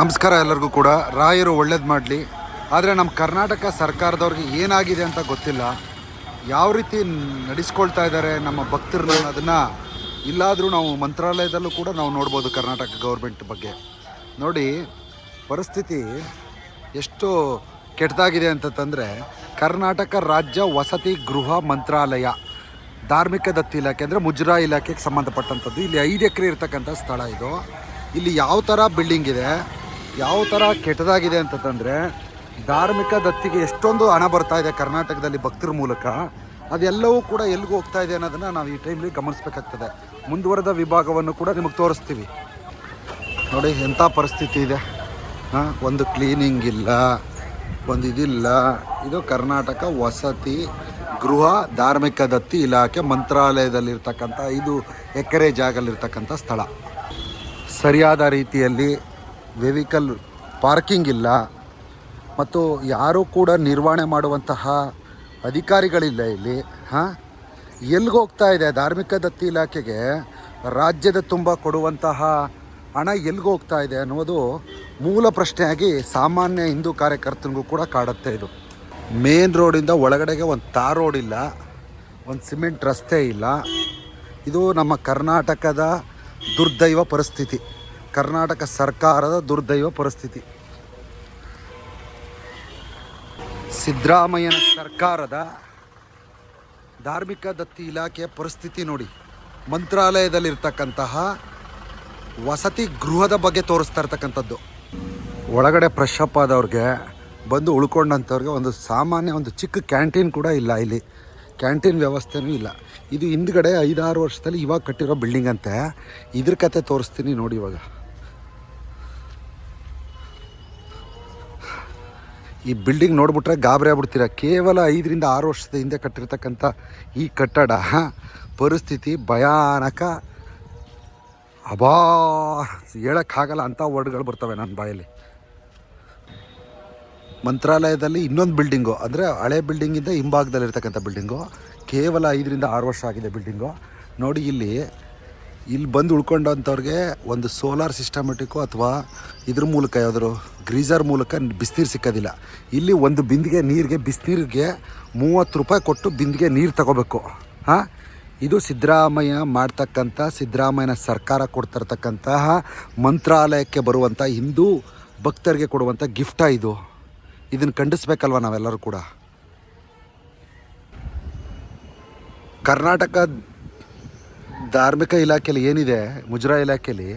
ನಮಸ್ಕಾರ ಎಲ್ಲರಿಗೂ ಕೂಡ. ರಾಯರು ಒಳ್ಳೇದು ಮಾಡಲಿ. ಆದರೆ ನಮ್ಮ ಕರ್ನಾಟಕ ಸರ್ಕಾರದವ್ರಿಗೆ ಏನಾಗಿದೆ ಅಂತ ಗೊತ್ತಿಲ್ಲ. ಯಾವ ರೀತಿ ನಡೆಸ್ಕೊಳ್ತಾ ಇದ್ದಾರೆ ನಮ್ಮ ಭಕ್ತರು ಅದನ್ನು ಇಲ್ಲಾದರೂ ನಾವು ಮಂತ್ರಾಲಯದಲ್ಲೂ ಕೂಡ ನಾವು ನೋಡ್ಬೋದು ಕರ್ನಾಟಕ ಗೌರ್ಮೆಂಟ್ ಬಗ್ಗೆ. ನೋಡಿ, ಪರಿಸ್ಥಿತಿ ಎಷ್ಟು ಕೆಟ್ಟದಾಗಿದೆ ಅಂತಂದರೆ ಕರ್ನಾಟಕ ರಾಜ್ಯ ವಸತಿ ಗೃಹ ಮಂತ್ರಾಲಯ, ಧಾರ್ಮಿಕ ದತ್ತಿ ಇಲಾಖೆ ಅಂದರೆ ಮುಜರಾ ಇಲಾಖೆಗೆ ಸಂಬಂಧಪಟ್ಟಂಥದ್ದು. ಇಲ್ಲಿ ಐದು ಎಕರೆ ಇರ್ತಕ್ಕಂಥ ಸ್ಥಳ ಇದು. ಇಲ್ಲಿ ಯಾವ ಥರ ಬಿಲ್ಡಿಂಗ್ ಇದೆ? ಯಾವ ಥರ ಕೆಟ್ಟದಾಗಿದೆ ಅಂತಂದರೆ ಧಾರ್ಮಿಕ ದತ್ತಿಗೆ ಎಷ್ಟೊಂದು ಹಣ ಬರ್ತಾ ಇದೆ ಕರ್ನಾಟಕದಲ್ಲಿ ಭಕ್ತರ ಮೂಲಕ, ಅದೆಲ್ಲವೂ ಕೂಡ ಎಲ್ಲಿಗೆ ಹೋಗ್ತಾ ಇದೆ ಅನ್ನೋದನ್ನು ನಾವು ಈ ಟೈಮಲ್ಲಿ ಗಮನಿಸ್ಬೇಕಾಗ್ತದೆ. ಮುಂದುವರೆದ ವಿಭಾಗವನ್ನು ಕೂಡ ನಿಮಗೆ ತೋರಿಸ್ತೀವಿ. ನೋಡಿ ಎಂಥ ಪರಿಸ್ಥಿತಿ ಇದೆ. ಹಾಂ, ಒಂದು ಕ್ಲೀನಿಂಗ್ ಇಲ್ಲ, ಒಂದು ಇದಿಲ್ಲ. ಇದು ಕರ್ನಾಟಕ ವಸತಿ ಗೃಹ ಧಾರ್ಮಿಕ ದತ್ತಿ ಇಲಾಖೆ ಮಂತ್ರಾಲಯದಲ್ಲಿರ್ತಕ್ಕಂಥ ಐದು ಎಕರೆ ಜಾಗಲ್ಲಿರ್ತಕ್ಕಂಥ ಸ್ಥಳ. ಸರಿಯಾದ ರೀತಿಯಲ್ಲಿ ವೆಹಿಕಲ್ ಪಾರ್ಕಿಂಗ್ ಇಲ್ಲ ಮತ್ತು ಯಾರೂ ಕೂಡ ನಿರ್ವಹಣೆ ಮಾಡುವಂತಹ ಅಧಿಕಾರಿಗಳಿಲ್ಲ ಇಲ್ಲಿ, ಹಾಂ? ಎಲ್ಲಿಗೆ ಹೋಗ್ತಾ ಇದೆ? ಧಾರ್ಮಿಕ ದತ್ತಿ ಇಲಾಖೆಗೆ ರಾಜ್ಯದ ತುಂಬ ಕೊಡುವಂತಹ ಹಣ ಎಲ್ಲಿಗೆ ಹೋಗ್ತಾ ಇದೆ ಅನ್ನೋದು ಮೂಲ ಪ್ರಶ್ನೆಯಾಗಿ ಸಾಮಾನ್ಯ ಹಿಂದೂ ಕಾರ್ಯಕರ್ತನಿಗೂ ಕೂಡ ಕಾಡುತ್ತೆ ಇದು. ಮೇನ್ ರೋಡಿಂದ ಒಳಗಡೆಗೆ ಒಂದು ತಾರ್ ರೋಡ್ ಇಲ್ಲ, ಒಂದು ಸಿಮೆಂಟ್ ರಸ್ತೆ ಇಲ್ಲ. ಇದು ನಮ್ಮ ಕರ್ನಾಟಕದ ದುರ್ದೈವ ಪರಿಸ್ಥಿತಿ. ಕರ್ನಾಟಕ ಸರ್ಕಾರದ ದುರ್ದೈವ ಪರಿಸ್ಥಿತಿ. ಸಿದ್ದರಾಮಯ್ಯನ ಸರ್ಕಾರದ ಧಾರ್ಮಿಕ ದತ್ತಿ ಇಲಾಖೆಯ ಪರಿಸ್ಥಿತಿ ನೋಡಿ. ಮಂತ್ರಾಲಯದಲ್ಲಿರ್ತಕ್ಕಂತಹ ವಸತಿ ಗೃಹದ ಬಗ್ಗೆ ತೋರಿಸ್ತಾ ಇರ್ತಕ್ಕಂಥದ್ದು. ಒಳಗಡೆ ಫ್ರೆಶ್ ಆದವ್ರಿಗೆ ಬಂದು ಉಳ್ಕೊಂಡಂಥವ್ರಿಗೆ ಒಂದು ಸಾಮಾನ್ಯ ಒಂದು ಚಿಕ್ಕ ಕ್ಯಾಂಟೀನ್ ಕೂಡ ಇಲ್ಲ ಇಲ್ಲಿ. ಕ್ಯಾಂಟೀನ್ ವ್ಯವಸ್ಥೆನೂ ಇಲ್ಲ. ಇದು ಹಿಂದ್ಗಡೆ ಐದಾರು ವರ್ಷದಲ್ಲಿ ಇವಾಗ ಕಟ್ಟಿರೋ ಬಿಲ್ಡಿಂಗ್ ಅಂತೆ. ಇದ್ರ ಕತೆ ತೋರಿಸ್ತೀನಿ ನೋಡಿ ಇವಾಗ. ಈ ಬಿಲ್ಡಿಂಗ್ ನೋಡ್ಬಿಟ್ರೆ ಗಾಬರಿ ಆಗ್ಬಿಡ್ತೀರ? ಕೇವಲ ಐದರಿಂದ ಆರು ವರ್ಷದ ಹಿಂದೆ ಕಟ್ಟಿರ್ತಕ್ಕಂಥ ಈ ಕಟ್ಟಡ ಪರಿಸ್ಥಿತಿ ಭಯಾನಕ. ಅಬಾ ಹೇಳೋಕ್ಕಾಗಲ್ಲ ಅಂಥ ವರ್ಡ್ಗಳು ಬರ್ತವೆ ನನ್ನ ಬಾಯಲ್ಲಿ. ಮಂತ್ರಾಲಯದಲ್ಲಿ ಇನ್ನೊಂದು ಬಿಲ್ಡಿಂಗು, ಅಂದರೆ ಹಳೆ ಬಿಲ್ಡಿಂಗಿಂದ ಹಿಂಭಾಗದಲ್ಲಿರ್ತಕ್ಕಂಥ ಬಿಲ್ಡಿಂಗು, ಕೇವಲ ಐದರಿಂದ ಆರು ವರ್ಷ ಆಗಿದೆ ಬಿಲ್ಡಿಂಗು. ನೋಡಿ ಇಲ್ಲಿ ಇಲ್ಲಿ ಬಂದು ಉಳ್ಕೊಂಡಂಥವ್ರಿಗೆ ಒಂದು ಸೋಲಾರ್ ಸಿಸ್ಟಮೆಟಿಕ್ಕು ಅಥವಾ ಇದ್ರ ಮೂಲಕ ಯಾವುದಾದ್ರು ಗ್ರೀಸರ್ ಮೂಲಕ ಬಿಸಿನೀರು ಸಿಕ್ಕೋದಿಲ್ಲ. ಇಲ್ಲಿ ಒಂದು ಬಿಂದಿಗೆ ನೀರಿಗೆ, ಬಿಸಿನೀರಿಗೆ ಮೂವತ್ತು ರೂಪಾಯಿ ಕೊಟ್ಟು ಬಿಂದಿಗೆ ನೀರು ತಗೋಬೇಕು. ಹಾಂ? ಇದು ಸಿದ್ದರಾಮಯ್ಯ ಮಾಡ್ತಕ್ಕಂಥ, ಸಿದ್ದರಾಮಯ್ಯನ ಸರ್ಕಾರ ಕೊಡ್ತಿರ್ತಕ್ಕಂತಹ ಮಂತ್ರಾಲಯಕ್ಕೆ ಬರುವಂಥ ಹಿಂದೂ ಭಕ್ತರಿಗೆ ಕೊಡುವಂಥ ಗಿಫ್ಟ ಇದು. ಇದನ್ನು ಖಂಡಿಸ್ಬೇಕಲ್ವ ನಾವೆಲ್ಲರೂ ಕೂಡ? ಕರ್ನಾಟಕ ಧಾರ್ಮಿಕ ಇಲಾಖೆಯಲ್ಲಿ ಏನಿದೆ ಮುಜರಾ ಇಲಾಖೆಯಲ್ಲಿ,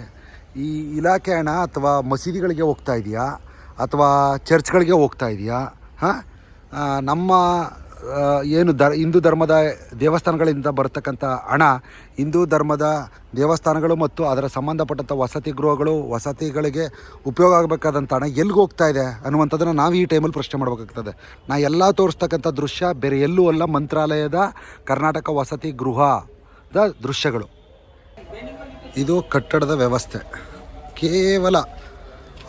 ಈ ಇಲಾಖೆ ಹಣ ಅಥವಾ ಮಸೀದಿಗಳಿಗೆ ಹೋಗ್ತಾ ಇದೆಯಾ? ಅಥವಾ ಚರ್ಚ್ಗಳಿಗೆ ಹೋಗ್ತಾ ಇದೆಯಾ? ಹಾಂ? ನಮ್ಮ ಏನು ದ, ಹಿಂದೂ ಧರ್ಮದ ದೇವಸ್ಥಾನಗಳಿಂದ ಬರತಕ್ಕಂಥ ಹಣ ಹಿಂದೂ ಧರ್ಮದ ದೇವಸ್ಥಾನಗಳು ಮತ್ತು ಅದರ ಸಂಬಂಧಪಟ್ಟಂಥ ವಸತಿ ಗೃಹಗಳು, ವಸತಿಗಳಿಗೆ ಉಪಯೋಗ ಆಗಬೇಕಾದಂಥ ಹಣ ಎಲ್ಲಿಗೆ ಹೋಗ್ತಾ ಇದೆ ಅನ್ನುವಂಥದ್ದನ್ನು ನಾವು ಈ ಟೈಮಲ್ಲಿ ಪ್ರಶ್ನೆ ಮಾಡಬೇಕಾಗ್ತದೆ. ನಾ ಎಲ್ಲ ತೋರಿಸ್ತಕ್ಕಂಥ ದೃಶ್ಯ ಬೇರೆ ಎಲ್ಲೂ ಅಲ್ಲ, ಮಂತ್ರಾಲಯದ ಕರ್ನಾಟಕ ವಸತಿ ದೃಶ್ಯಗಳು. ಇದು ಕಟ್ಟಡದ ವ್ಯವಸ್ಥೆ. ಕೇವಲ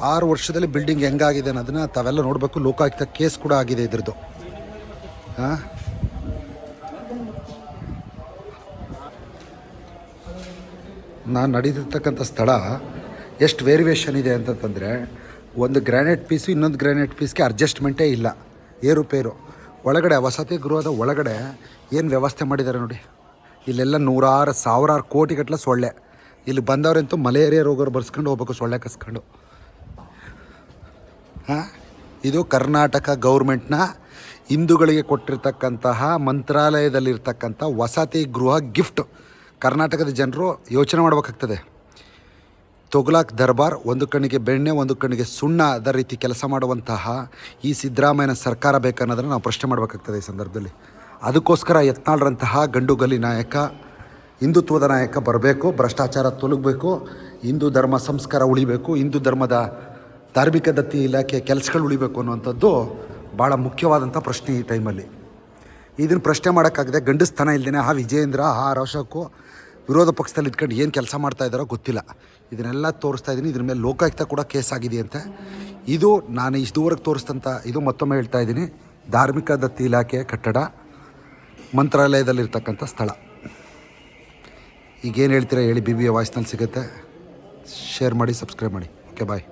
ಆರು ವರ್ಷದಲ್ಲಿ ಬಿಲ್ಡಿಂಗ್ ಹೆಂಗಾಗಿದೆ ಅನ್ನೋದನ್ನ ತಾವೆಲ್ಲ ನೋಡಬೇಕು. ಲೋಕಾಯುಕ್ತ ಕೇಸ್ ಕೂಡ ಆಗಿದೆ ಇದ್ರದ್ದು. ನಾನು ನಡೀತಿರ್ತಕ್ಕಂಥ ಸ್ಥಳ ಎಷ್ಟು ವೇರಿಯೇಷನ್ ಇದೆ ಅಂತಂತಂದರೆ, ಒಂದು ಗ್ರಾನೈಟ್ ಪೀಸು ಇನ್ನೊಂದು ಗ್ರಾನೈಟ್ ಪೀಸ್ಗೆ ಅಡ್ಜಸ್ಟ್ಮೆಂಟೇ ಇಲ್ಲ. ಏರುಪೇರು ಒಳಗಡೆ ವಸತಿ ಗೃಹದ ಒಳಗಡೆ ಏನು ವ್ಯವಸ್ಥೆ ಮಾಡಿದ್ದಾರೆ ನೋಡಿ. ಇಲ್ಲೆಲ್ಲ ನೂರಾರು, ಸಾವಿರಾರು ಕೋಟಿಗಟ್ಟಲೆ ಸೊಳ್ಳೆ. ಇಲ್ಲಿ ಬಂದವರಂತೂ ಮಲೇರಿಯಾ ರೋಗರು ಬರ್ಸ್ಕೊಂಡು ಹೋಗ್ಬೇಕು, ಸೊಳ್ಳೆ ಕಸ್ಕೊಂಡು. ಹಾಂ? ಇದು ಕರ್ನಾಟಕ ಗೌರ್ಮೆಂಟ್ನ ಹಿಂದೂಗಳಿಗೆ ಕೊಟ್ಟಿರ್ತಕ್ಕಂತಹ ಮಂತ್ರಾಲಯದಲ್ಲಿರ್ತಕ್ಕಂಥ ವಸತಿ ಗೃಹ ಗಿಫ್ಟ್. ಕರ್ನಾಟಕದ ಜನರು ಯೋಚನೆ ಮಾಡಬೇಕಾಗ್ತದೆ. ತೊಗ್ಲಾಕ್ ದರ್ಬಾರ್, ಒಂದು ಕಣ್ಣಿಗೆ ಬೆಣ್ಣೆ, ಒಂದು ಕಣ್ಣಿಗೆ ಸುಣ್ಣ ಅದ ರೀತಿ ಕೆಲಸ ಮಾಡುವಂತಹ ಈ ಸಿದ್ದರಾಮಯ್ಯನ ಸರ್ಕಾರ ಬೇಕನ್ನೋದನ್ನು ನಾವು ಪ್ರಶ್ನೆ ಮಾಡಬೇಕಾಗ್ತದೆ ಈ ಸಂದರ್ಭದಲ್ಲಿ. ಅದಕ್ಕೋಸ್ಕರ ಯತ್ನಾಳ್ರಂತಹ ಗಂಡುಗಲ್ಲಿ ನಾಯಕ, ಹಿಂದುತ್ವದ ನಾಯಕ ಬರಬೇಕು, ಭ್ರಷ್ಟಾಚಾರ ತೊಲಗಬೇಕು, ಹಿಂದೂ ಧರ್ಮ ಸಂಸ್ಕಾರ ಉಳಿಬೇಕು, ಹಿಂದೂ ಧರ್ಮದ ಧಾರ್ಮಿಕ ದತ್ತಿ ಇಲಾಖೆಯ ಕೆಲಸಗಳು ಉಳಿಬೇಕು ಅನ್ನುವಂಥದ್ದು ಭಾಳ ಮುಖ್ಯವಾದಂಥ ಪ್ರಶ್ನೆ ಈ ಟೈಮಲ್ಲಿ. ಇದನ್ನು ಪ್ರಶ್ನೆ ಮಾಡೋಕ್ಕಾಗದೆ ಸ್ಥಾನ ಇಲ್ಲದೇ ಆ ವಿಜಯೇಂದ್ರ, ಆ ಅಶೋಕು ವಿರೋಧ ಪಕ್ಷದಲ್ಲಿ ಇಟ್ಕೊಂಡು ಏನು ಕೆಲಸ ಮಾಡ್ತಾ ಇದ್ದಾರೋ ಗೊತ್ತಿಲ್ಲ. ಇದನ್ನೆಲ್ಲ ತೋರಿಸ್ತಾ ಇದ್ದೀನಿ ಇದ್ರ ಮೇಲೆ ಲೋಕಾಯುಕ್ತ ಕೂಡ ಕೇಸ್ ಆಗಿದೆಯಂತೆ. ಇದು ನಾನು ಇದುವರೆಗೆ ತೋರಿಸ್ತಂಥ ಇದು ಮತ್ತೊಮ್ಮೆ ಹೇಳ್ತಾ ಇದ್ದೀನಿ ಧಾರ್ಮಿಕ ದತ್ತಿ ಇಲಾಖೆಯ ಕಟ್ಟಡ ಮಂತ್ರಾಲಯದಲ್ಲಿರ್ತಕ್ಕಂಥ ಸ್ಥಳ. ಈಗೇನು ಹೇಳ್ತೀರಾ ಹೇಳಿ, ಬಿ ಬಿ ಎ ವಾಯ್ಸ್ನಲ್ಲಿ ಸಿಗುತ್ತೆ. ಶೇರ್ ಮಾಡಿ, ಸಬ್ಸ್ಕ್ರೈಬ್ ಮಾಡಿ. Okay, bye.